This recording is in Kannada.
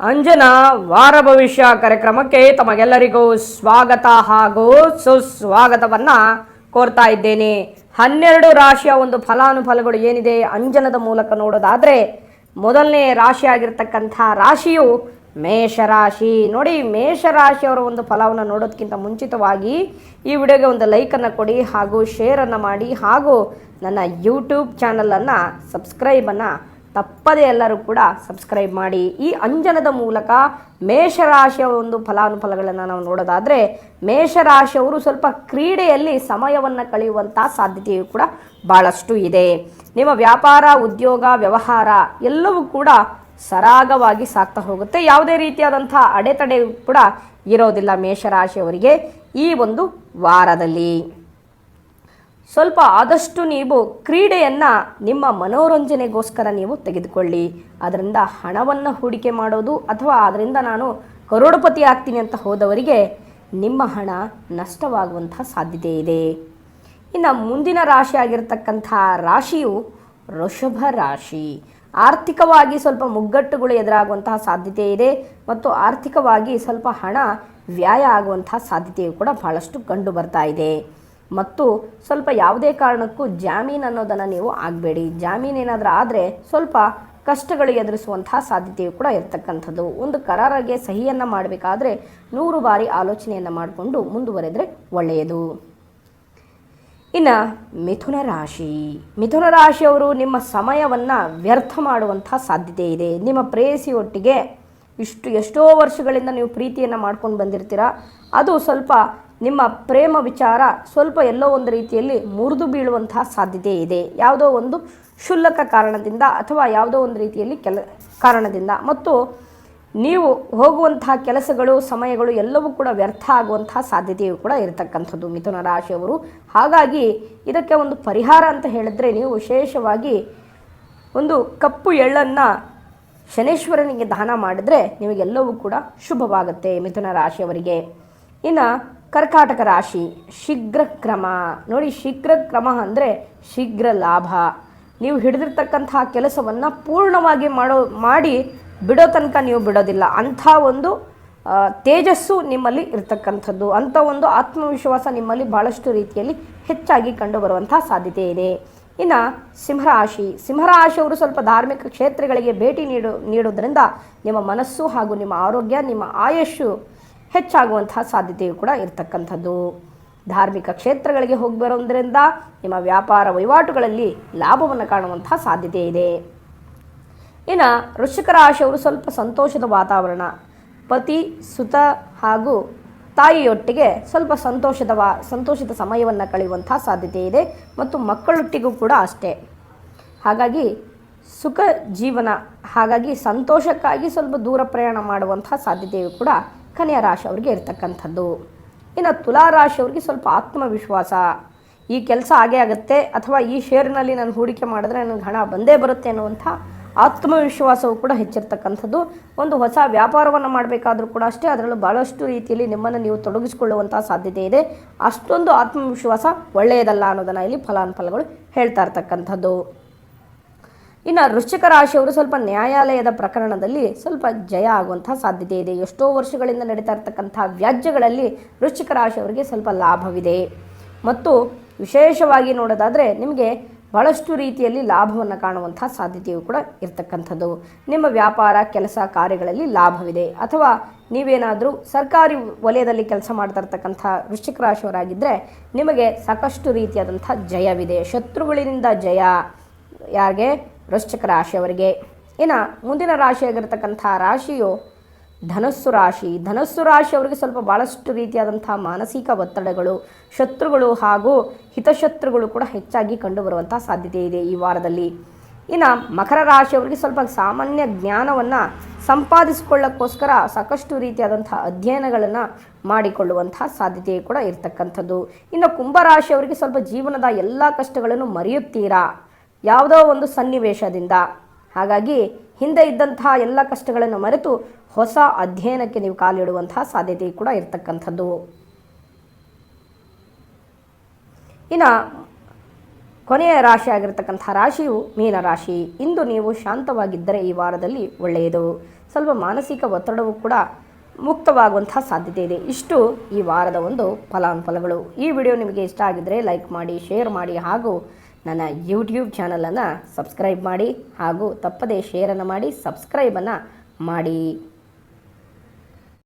ಅಂಜನಾ ವಾರ ಭವಿಷ್ಯ ಕಾರ್ಯಕ್ರಮಕ್ಕೆ ತಮಗೆಲ್ಲರಿಗೂ ಸ್ವಾಗತ ಹಾಗೂ ಸುಸ್ವಾಗತವನ್ನ ಕೋರ್ತಾ ಇದ್ದೇನೆ. ಹನ್ನೆರಡು ರಾಶಿಯ ಒಂದು ಫಲಾನುಫಲಗಳು ಏನಿದೆ ಅಂಜನದ ಮೂಲಕ ನೋಡೋದಾದ್ರೆ, ಮೊದಲನೇ ರಾಶಿ ಆಗಿರ್ತಕ್ಕಂಥ ರಾಶಿಯು ಮೇಷರಾಶಿ. ನೋಡಿ, ಮೇಷರಾಶಿಯವರ ಒಂದು ಫಲವನ್ನು ನೋಡೋದಕ್ಕಿಂತ ಮುಂಚಿತವಾಗಿ ಈ ವಿಡಿಯೋಗೆ ಒಂದು ಲೈಕನ್ನು ಕೊಡಿ ಹಾಗೂ ಶೇರನ್ನು ಮಾಡಿ ಹಾಗೂ ನನ್ನ ಯೂಟ್ಯೂಬ್ ಚಾನಲನ್ನು ಸಬ್ಸ್ಕ್ರೈಬನ್ನು ತಪ್ಪದೇ ಎಲ್ಲರೂ ಕೂಡ ಸಬ್ಸ್ಕ್ರೈಬ್ ಮಾಡಿ. ಈ ಅಂಜನದ ಮೂಲಕ ಮೇಷರಾಶಿಯ ಒಂದು ಫಲಾನುಫಲಗಳನ್ನು ನಾವು ನೋಡೋದಾದರೆ, ಮೇಷರಾಶಿಯವರು ಸ್ವಲ್ಪ ಕ್ರೀಡೆಯಲ್ಲಿ ಸಮಯವನ್ನು ಕಳೆಯುವಂಥ ಸಾಧ್ಯತೆಯು ಕೂಡ ಭಾಳಷ್ಟು ಇದೆ. ನಿಮ್ಮ ವ್ಯಾಪಾರ, ಉದ್ಯೋಗ, ವ್ಯವಹಾರ ಎಲ್ಲವೂ ಕೂಡ ಸರಾಗವಾಗಿ ಸಾಗ್ತಾ ಹೋಗುತ್ತೆ. ಯಾವುದೇ ರೀತಿಯಾದಂಥ ಅಡೆತಡೆ ಕೂಡ ಇರೋದಿಲ್ಲ ಮೇಷರಾಶಿಯವರಿಗೆ ಈ ಒಂದು ವಾರದಲ್ಲಿ. ಸ್ವಲ್ಪ ಆದಷ್ಟು ನೀವು ಕ್ರೀಡೆಯನ್ನು ನಿಮ್ಮ ಮನೋರಂಜನೆಗೋಸ್ಕರ ನೀವು ತೆಗೆದುಕೊಳ್ಳಿ. ಅದರಿಂದ ಹಣವನ್ನು ಹೂಡಿಕೆ ಮಾಡೋದು ಅಥವಾ ಅದರಿಂದ ನಾನು ಕರೋಡಪತಿ ಆಗ್ತೀನಿ ಅಂತ ಹೋದವರಿಗೆ ನಿಮ್ಮ ಹಣ ನಷ್ಟವಾಗುವಂತಹ ಸಾಧ್ಯತೆ ಇದೆ. ಇನ್ನು ಮುಂದಿನ ರಾಶಿ ಆಗಿರತಕ್ಕಂಥ ರಾಶಿಯು ಋಷಭ ರಾಶಿ. ಆರ್ಥಿಕವಾಗಿ ಸ್ವಲ್ಪ ಮುಗ್ಗಟ್ಟುಗಳು ಎದುರಾಗುವಂತಹ ಸಾಧ್ಯತೆ ಇದೆ ಮತ್ತು ಆರ್ಥಿಕವಾಗಿ ಸ್ವಲ್ಪ ಹಣ ವ್ಯಯ ಆಗುವಂತಹ ಸಾಧ್ಯತೆಯು ಕೂಡ ಬಹಳಷ್ಟು ಕಂಡು ಬರ್ತಾ ಇದೆ. ಮತ್ತು ಸ್ವಲ್ಪ ಯಾವುದೇ ಕಾರಣಕ್ಕೂ ಜಾಮೀನು ಅನ್ನೋದನ್ನು ನೀವು ಆಗಬೇಡಿ. ಜಾಮೀನು ಏನಾದರೂ ಆದರೆ ಸ್ವಲ್ಪ ಕಷ್ಟಗಳು ಎದುರಿಸುವಂತಹ ಸಾಧ್ಯತೆಯು ಕೂಡ ಇರತಕ್ಕಂಥದ್ದು. ಒಂದು ಕರಾರಿಗೆ ಸಹಿಯನ್ನು ಮಾಡಬೇಕಾದ್ರೆ ನೂರು ಬಾರಿ ಆಲೋಚನೆಯನ್ನು ಮಾಡಿಕೊಂಡು ಮುಂದುವರೆದರೆ ಒಳ್ಳೆಯದು. ಇನ್ನು ಮಿಥುನ ರಾಶಿ. ಮಿಥುನ ರಾಶಿಯವರು ನಿಮ್ಮ ಸಮಯವನ್ನು ವ್ಯರ್ಥ ಮಾಡುವಂಥ ಸಾಧ್ಯತೆ ಇದೆ. ನಿಮ್ಮ ಪ್ರೇಯಸಿಯೊಟ್ಟಿಗೆ ಇಷ್ಟು ಎಷ್ಟೋ ವರ್ಷಗಳಿಂದ ನೀವು ಪ್ರೀತಿಯನ್ನು ಮಾಡ್ಕೊಂಡು ಬಂದಿರ್ತೀರ. ಅದು ಸ್ವಲ್ಪ ನಿಮ್ಮ ಪ್ರೇಮ ವಿಚಾರ ಸ್ವಲ್ಪ ಎಲ್ಲೋ ಒಂದು ರೀತಿಯಲ್ಲಿ ಮುರಿದು ಬೀಳುವಂತಹ ಸಾಧ್ಯತೆ ಇದೆ. ಯಾವುದೋ ಒಂದು ಕ್ಷುಲ್ಲಕ ಕಾರಣದಿಂದ ಅಥವಾ ಯಾವುದೋ ಒಂದು ರೀತಿಯಲ್ಲಿ ಕೆಲ ಕಾರಣದಿಂದ. ಮತ್ತು ನೀವು ಹೋಗುವಂತಹ ಕೆಲಸಗಳು, ಸಮಯಗಳು ಎಲ್ಲವೂ ಕೂಡ ವ್ಯರ್ಥ ಆಗುವಂತಹ ಸಾಧ್ಯತೆಯು ಕೂಡ ಇರತಕ್ಕಂಥದ್ದು ಮಿಥುನ ರಾಶಿಯವರು. ಹಾಗಾಗಿ ಇದಕ್ಕೆ ಒಂದು ಪರಿಹಾರ ಅಂತ ಹೇಳಿದ್ರೆ ನೀವು ವಿಶೇಷವಾಗಿ ಒಂದು ಕಪ್ಪು ಎಳ್ಳನ್ನು ಶನೇಶ್ವರನಿಗೆ ದಾನ ಮಾಡಿದ್ರೆ ನಿಮಗೆಲ್ಲವೂ ಕೂಡ ಶುಭವಾಗುತ್ತೆ ಮಿಥುನ ರಾಶಿಯವರಿಗೆ. ಇನ್ನು ಕರ್ಕಾಟಕ ರಾಶಿ ಶೀಘ್ರ ಕ್ರಮ ನೋಡಿ ಶೀಘ್ರ ಕ್ರಮ ಅಂದರೆ ಶೀಘ್ರ ಲಾಭ. ನೀವು ಹಿಡಿದಿರ್ತಕ್ಕಂತಹ ಕೆಲಸವನ್ನು ಪೂರ್ಣವಾಗಿ ಮಾಡೋ, ಮಾಡಿ ಬಿಡೋ ತನಕ ನೀವು ಬಿಡೋದಿಲ್ಲ. ಅಂಥ ಒಂದು ತೇಜಸ್ಸು ನಿಮ್ಮಲ್ಲಿ ಇರತಕ್ಕಂಥದ್ದು. ಅಂಥ ಒಂದು ಆತ್ಮವಿಶ್ವಾಸ ನಿಮ್ಮಲ್ಲಿ ಭಾಳಷ್ಟು ರೀತಿಯಲ್ಲಿ ಹೆಚ್ಚಾಗಿ ಕಂಡುಬರುವಂಥ ಸಾಧ್ಯತೆ ಇದೆ. ಇನ್ನು ಸಿಂಹರಾಶಿ. ಸಿಂಹರಾಶಿಯವರು ಸ್ವಲ್ಪ ಧಾರ್ಮಿಕ ಕ್ಷೇತ್ರಗಳಿಗೆ ಭೇಟಿ ನೀಡು ನೀಡೋದ್ರಿಂದ ನಿಮ್ಮ ಮನಸ್ಸು ಹಾಗೂ ನಿಮ್ಮ ಆರೋಗ್ಯ, ನಿಮ್ಮ ಆಯಸ್ಸು ಹೆಚ್ಚಾಗುವಂತಹ ಸಾಧ್ಯತೆಯು ಕೂಡ ಇರತಕ್ಕಂಥದ್ದು. ಧಾರ್ಮಿಕ ಕ್ಷೇತ್ರಗಳಿಗೆ ಹೋಗಿ ಬರೋದ್ರಿಂದ ನಿಮ್ಮ ವ್ಯಾಪಾರ ವಹಿವಾಟುಗಳಲ್ಲಿ ಲಾಭವನ್ನು ಕಾಣುವಂತಹ ಸಾಧ್ಯತೆ ಇದೆ. ಇನ್ನು ವೃಶ್ಚಿಕ ರಾಶಿಯವರು ಸ್ವಲ್ಪ ಸಂತೋಷದ ವಾತಾವರಣ. ಪತಿ, ಸುತ ಹಾಗೂ ತಾಯಿಯೊಟ್ಟಿಗೆ ಸ್ವಲ್ಪ ಸಂತೋಷದ ವಾ ಸಂತೋಷದ ಸಮಯವನ್ನು ಕಳೆಯುವಂಥ ಸಾಧ್ಯತೆ ಇದೆ ಮತ್ತು ಮಕ್ಕಳೊಟ್ಟಿಗೂ ಕೂಡ ಅಷ್ಟೇ. ಹಾಗಾಗಿ ಸುಖ ಜೀವನ, ಹಾಗಾಗಿ ಸಂತೋಷಕ್ಕಾಗಿ ಸ್ವಲ್ಪ ದೂರ ಪ್ರಯಾಣ ಮಾಡುವಂಥ ಸಾಧ್ಯತೆಯು ಕೂಡ ಕನ್ಯಾ ರಾಶಿಯವರಿಗೆ ಇರತಕ್ಕಂಥದ್ದು. ಇನ್ನು ತುಲಾ ರಾಶಿಯವರಿಗೆ ಸ್ವಲ್ಪ ಆತ್ಮವಿಶ್ವಾಸ. ಈ ಕೆಲಸ ಆಗೇ ಆಗುತ್ತೆ, ಅಥವಾ ಈ ಷೇರಿನಲ್ಲಿ ನಾನು ಹೂಡಿಕೆ ಮಾಡಿದ್ರೆ ನನಗೆ ಹಣ ಬಂದೇ ಬರುತ್ತೆ ಅನ್ನುವಂಥ ಆತ್ಮವಿಶ್ವಾಸವು ಕೂಡ ಹೆಚ್ಚಿರ್ತಕ್ಕಂಥದ್ದು. ಒಂದು ಹೊಸ ವ್ಯಾಪಾರವನ್ನು ಮಾಡಬೇಕಾದರೂ ಕೂಡ ಅಷ್ಟೇ, ಅದರಲ್ಲೂ ಭಾಳಷ್ಟು ರೀತಿಯಲ್ಲಿ ನಿಮ್ಮನ್ನು ನೀವು ತೊಡಗಿಸಿಕೊಳ್ಳುವಂಥ ಸಾಧ್ಯತೆ ಇದೆ. ಅಷ್ಟೊಂದು ಆತ್ಮವಿಶ್ವಾಸ ಒಳ್ಳೆಯದಲ್ಲ ಅನ್ನೋದನ್ನು ಇಲ್ಲಿ ಫಲಾನುಫಲಗಳು ಹೇಳ್ತಾ ಇರ್ತಕ್ಕಂಥದ್ದು. ಇನ್ನು ವೃಶ್ಚಿಕ ರಾಶಿಯವರು ಸ್ವಲ್ಪ ನ್ಯಾಯಾಲಯದ ಪ್ರಕರಣದಲ್ಲಿ ಸ್ವಲ್ಪ ಜಯ ಆಗುವಂಥ ಸಾಧ್ಯತೆ ಇದೆ. ಎಷ್ಟೋ ವರ್ಷಗಳಿಂದ ನಡೀತಾ ಇರ್ತಕ್ಕಂಥ ವ್ಯಾಜ್ಯಗಳಲ್ಲಿ ವೃಶ್ಚಿಕ ರಾಶಿಯವರಿಗೆ ಸ್ವಲ್ಪ ಲಾಭವಿದೆ. ಮತ್ತು ವಿಶೇಷವಾಗಿ ನೋಡೋದಾದರೆ ನಿಮಗೆ ಬಹಳಷ್ಟು ರೀತಿಯಲ್ಲಿ ಲಾಭವನ್ನು ಕಾಣುವಂಥ ಸಾಧ್ಯತೆಯು ಕೂಡ ಇರತಕ್ಕಂಥದ್ದು. ನಿಮ್ಮ ವ್ಯಾಪಾರ, ಕೆಲಸ ಕಾರ್ಯಗಳಲ್ಲಿ ಲಾಭವಿದೆ. ಅಥವಾ ನೀವೇನಾದರೂ ಸರ್ಕಾರಿ ವಲಯದಲ್ಲಿ ಕೆಲಸ ಮಾಡ್ತಾ ಇರ್ತಕ್ಕಂಥ ವೃಶ್ಚಿಕ ರಾಶಿಯವರಾಗಿದ್ದರೆ ನಿಮಗೆ ಸಾಕಷ್ಟು ರೀತಿಯಾದಂಥ ಜಯವಿದೆ. ಶತ್ರುಗಳಿಂದ ಜಯ. ಯಾರಿಗೆ? ವೃಶ್ಚಿಕ ರಾಶಿಯವರಿಗೆ. ಇನ್ನು ಮುಂದಿನ ರಾಶಿಯಾಗಿರ್ತಕ್ಕಂಥ ರಾಶಿಯು ಧನಸ್ಸು ರಾಶಿ. ಧನಸ್ಸು ರಾಶಿಯವರಿಗೆ ಸ್ವಲ್ಪ ಭಾಳಷ್ಟು ರೀತಿಯಾದಂಥ ಮಾನಸಿಕ ಒತ್ತಡಗಳು, ಶತ್ರುಗಳು ಹಾಗೂ ಹಿತಶತ್ರುಗಳು ಕೂಡ ಹೆಚ್ಚಾಗಿ ಕಂಡುಬರುವಂಥ ಸಾಧ್ಯತೆ ಇದೆ ಈ ವಾರದಲ್ಲಿ. ಇನ್ನು ಮಕರ ರಾಶಿಯವರಿಗೆ ಸ್ವಲ್ಪ ಸಾಮಾನ್ಯ ಜ್ಞಾನವನ್ನು ಸಂಪಾದಿಸಿಕೊಳ್ಳೋಕ್ಕೋಸ್ಕರ ಸಾಕಷ್ಟು ರೀತಿಯಾದಂಥ ಅಧ್ಯಯನಗಳನ್ನು ಮಾಡಿಕೊಳ್ಳುವಂಥ ಸಾಧ್ಯತೆ ಕೂಡ ಇರತಕ್ಕಂಥದ್ದು. ಇನ್ನು ಕುಂಭರಾಶಿಯವರಿಗೆ ಸ್ವಲ್ಪ ಜೀವನದ ಎಲ್ಲ ಕಷ್ಟಗಳನ್ನು ಮರೆಯುತ್ತೀರಾ? ಯಾವುದೋ ಒಂದು ಸನ್ನಿವೇಶದಿಂದ. ಹಾಗಾಗಿ ಹಿಂದೆ ಇದ್ದಂತಹ ಎಲ್ಲ ಕಷ್ಟಗಳನ್ನು ಮರೆತು ಹೊಸ ಅಧ್ಯಯನಕ್ಕೆ ನೀವು ಕಾಲಿಡುವಂತಹ ಸಾಧ್ಯತೆ ಕೂಡ ಇರತಕ್ಕಂಥದ್ದು. ಇನ್ನು ಕೊನೆಯ ರಾಶಿ ಆಗಿರತಕ್ಕಂಥ ರಾಶಿಯು ಮೀನ ರಾಶಿ. ಇಂದು ನೀವು ಶಾಂತವಾಗಿದ್ದರೆ ಈ ವಾರದಲ್ಲಿ ಒಳ್ಳೆಯದು. ಸ್ವಲ್ಪ ಮಾನಸಿಕ ಒತ್ತಡವೂ ಕೂಡ ಮುಕ್ತವಾಗುವಂತಹ ಸಾಧ್ಯತೆ ಇದೆ. ಇಷ್ಟು ಈ ವಾರದ ಒಂದು ಫಲಾನುಫಲಗಳು. ಈ ವಿಡಿಯೋ ನಿಮಗೆ ಇಷ್ಟ ಆಗಿದ್ದರೆ ಲೈಕ್ ಮಾಡಿ, ಶೇರ್ ಮಾಡಿ ಹಾಗೂ ನನ್ನ ಯೂಟ್ಯೂಬ್ ಚಾನಲನ್ನು ಸಬ್ಸ್ಕ್ರೈಬ್ ಮಾಡಿ ಹಾಗೂ ತಪ್ಪದೇ ಶೇರನ್ನು ಮಾಡಿ ಸಬ್ಸ್ಕ್ರೈಬನ್ನು ಮಾಡಿ.